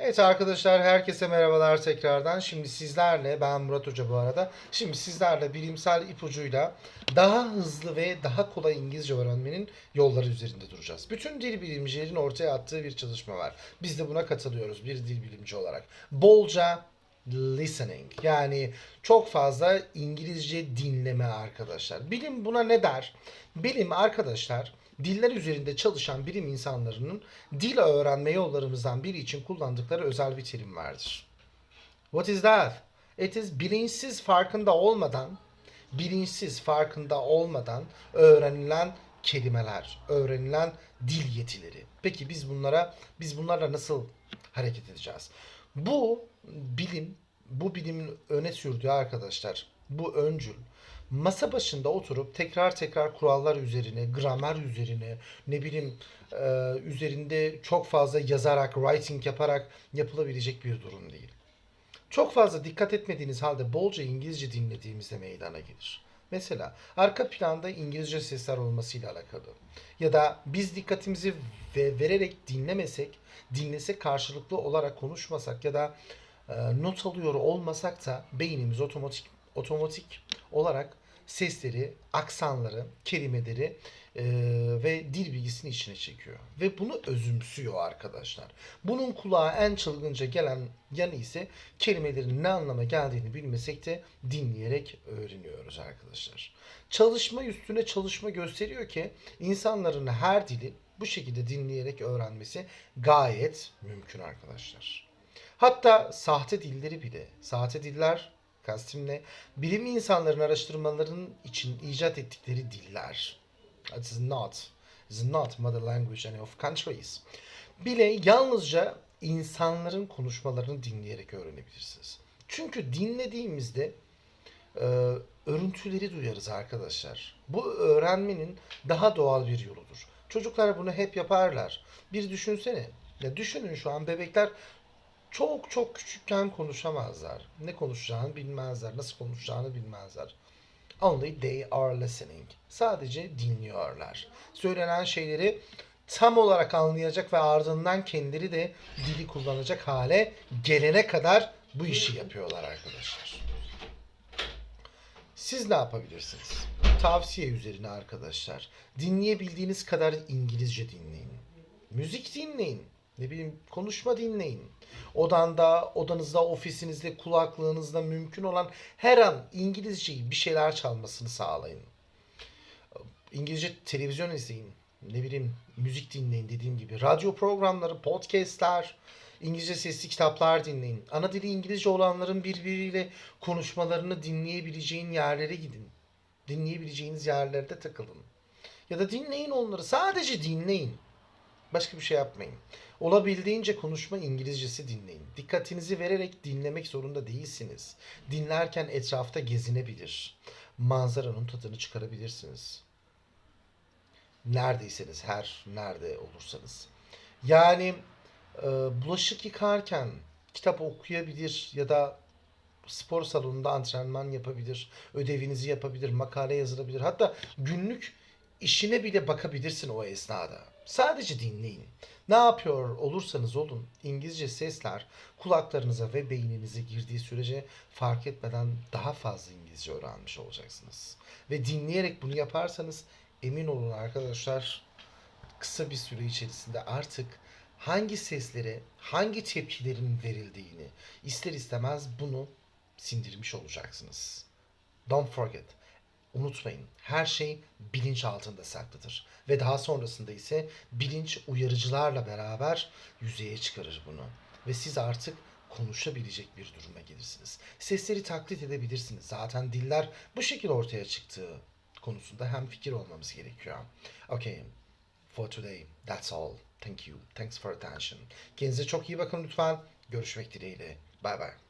Evet arkadaşlar herkese merhabalar tekrardan. Şimdi sizlerle ben Murat Hoca bu arada. Şimdi sizlerle bilimsel ipucuyla daha hızlı ve daha kolay İngilizce öğrenmenin yolları üzerinde duracağız. Bütün dil bilimcilerin ortaya attığı bir çalışma var. Biz de buna katılıyoruz bir dil bilimci olarak. Bolca listening yani çok fazla İngilizce dinleme arkadaşlar. Bilim buna ne der? Bilim arkadaşlar diller üzerinde çalışan bilim insanlarının dil öğrenme yollarımızdan biri için kullandıkları özel bir terim vardır. What is that? It is bilinçsiz farkında olmadan, bilinçsiz farkında olmadan öğrenilen kelimeler, öğrenilen dil yetileri. Peki biz bunlara biz bunlarla nasıl hareket edeceğiz? Bu bilim, bu bilimin öne sürdüğü arkadaşlar, bu öncül masa başında oturup tekrar tekrar kurallar üzerine, gramer üzerine, ne bileyim e, üzerinde çok fazla yazarak, writing yaparak yapılabilecek bir durum değil. Çok fazla dikkat etmediğiniz halde bolca İngilizce dinlediğimizde meydana gelir. Mesela arka planda İngilizce sesler olmasıyla alakalı. Ya da biz dikkatimizi ve vererek dinlemesek, dinlesek karşılıklı olarak konuşmasak ya da e, not alıyor olmasak da beynimiz otomatik otomatik olarak sesleri, aksanları, kelimeleri e, ve dil bilgisini içine çekiyor. Ve bunu özümsüyor arkadaşlar. Bunun kulağa en çılgınca gelen yanı ise kelimelerin ne anlama geldiğini bilmesek de dinleyerek öğreniyoruz arkadaşlar. Çalışma üstüne çalışma gösteriyor ki insanların her dili bu şekilde dinleyerek öğrenmesi gayet mümkün arkadaşlar. Hatta sahte dilleri bile, sahte diller kastım ne? Bilim insanların araştırmaların için icat ettikleri diller. It is not, is not mother language any of countries. Bile yalnızca insanların konuşmalarını dinleyerek öğrenebilirsiniz. Çünkü dinlediğimizde e, örüntüleri duyarız arkadaşlar. Bu öğrenmenin daha doğal bir yoludur. Çocuklar bunu hep yaparlar. Bir düşünsene. Ya düşünün şu an bebekler çok çok küçükken konuşamazlar. Ne konuşacağını bilmezler. Nasıl konuşacağını bilmezler. Only they are listening. Sadece dinliyorlar. Söylenen şeyleri tam olarak anlayacak ve ardından kendileri de dili kullanacak hale gelene kadar bu işi yapıyorlar arkadaşlar. Siz ne yapabilirsiniz? Tavsiye üzerine arkadaşlar. Dinleyebildiğiniz kadar İngilizce dinleyin. Müzik dinleyin. Ne bileyim konuşma dinleyin. Odanda, odanızda, ofisinizde, kulaklığınızda mümkün olan her an İngilizceyi bir şeyler çalmasını sağlayın. İngilizce televizyon izleyin. Ne bileyim müzik dinleyin dediğim gibi. Radyo programları, podcastler, İngilizce sesli kitaplar dinleyin. Ana dili İngilizce olanların birbiriyle konuşmalarını dinleyebileceğin yerlere gidin. Dinleyebileceğiniz yerlerde takılın. Ya da dinleyin onları. Sadece dinleyin. Başka bir şey yapmayın. Olabildiğince konuşma İngilizcesi dinleyin. Dikkatinizi vererek dinlemek zorunda değilsiniz. Dinlerken etrafta gezinebilir. Manzaranın tadını çıkarabilirsiniz. Neredeyseniz, her nerede olursanız. Yani e, bulaşık yıkarken kitap okuyabilir ya da spor salonunda antrenman yapabilir, ödevinizi yapabilir, makale yazılabilir. Hatta günlük işine bile bakabilirsin o esnada. Sadece dinleyin. Ne yapıyor olursanız olun İngilizce sesler kulaklarınıza ve beyninize girdiği sürece fark etmeden daha fazla İngilizce öğrenmiş olacaksınız. Ve dinleyerek bunu yaparsanız emin olun arkadaşlar kısa bir süre içerisinde artık hangi seslere, hangi tepkilerin verildiğini ister istemez bunu sindirmiş olacaksınız. Don't forget. Unutmayın her şey bilinç altında saklıdır. Ve daha sonrasında ise bilinç uyarıcılarla beraber yüzeye çıkarır bunu. Ve siz artık konuşabilecek bir duruma gelirsiniz. Sesleri taklit edebilirsiniz. Zaten diller bu şekilde ortaya çıktığı konusunda hem fikir olmamız gerekiyor. Okay, for today that's all. Thank you. Thanks for attention. Kendinize çok iyi bakın lütfen. Görüşmek dileğiyle. Bye bye.